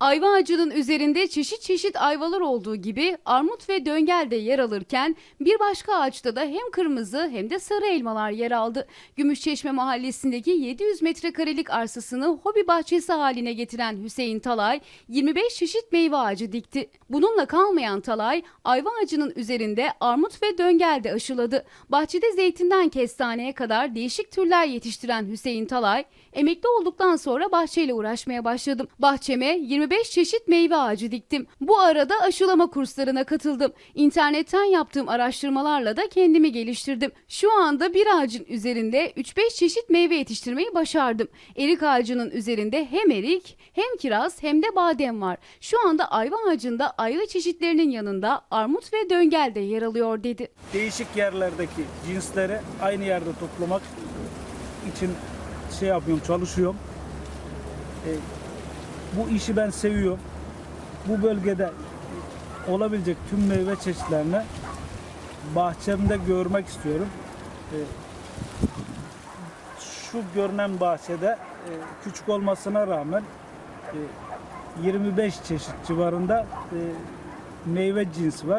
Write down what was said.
Ayva ağacının üzerinde çeşit çeşit ayvalar olduğu gibi armut ve döngel de yer alırken bir başka ağaçta da hem kırmızı hem de sarı elmalar yer aldı. Gümüşçeşme mahallesindeki 700 metrekarelik arsasını hobi bahçesi haline getiren Hüseyin Talay 25 çeşit meyve ağacı dikti. Bununla kalmayan Talay ayva ağacının üzerinde armut ve döngel de aşıladı. Bahçede zeytinden kestaneye kadar değişik türler yetiştiren Hüseyin Talay emekli olduktan sonra bahçeyle uğraşmaya başladım. Bahçeme 25 çeşit meyve ağacı diktim. Bu arada aşılama kurslarına katıldım. İnternetten yaptığım araştırmalarla da kendimi geliştirdim. Şu anda bir ağacın üzerinde 3-5 çeşit meyve yetiştirmeyi başardım. Erik ağacının üzerinde hem erik hem kiraz hem de badem var. Şu anda ayva ağacında ayva çeşitlerinin yanında armut ve döngel de yer alıyor dedi. değişik yerlerdeki cinsleri aynı yerde toplamak için şey yapıyorum, çalışıyorum. E, bu işi ben seviyorum. Bu bölgede olabilecek tüm meyve çeşitlerini bahçemde görmek istiyorum. E, şu görünen bahçede e, küçük olmasına rağmen e, 25 çeşit civarında e, meyve cinsi var.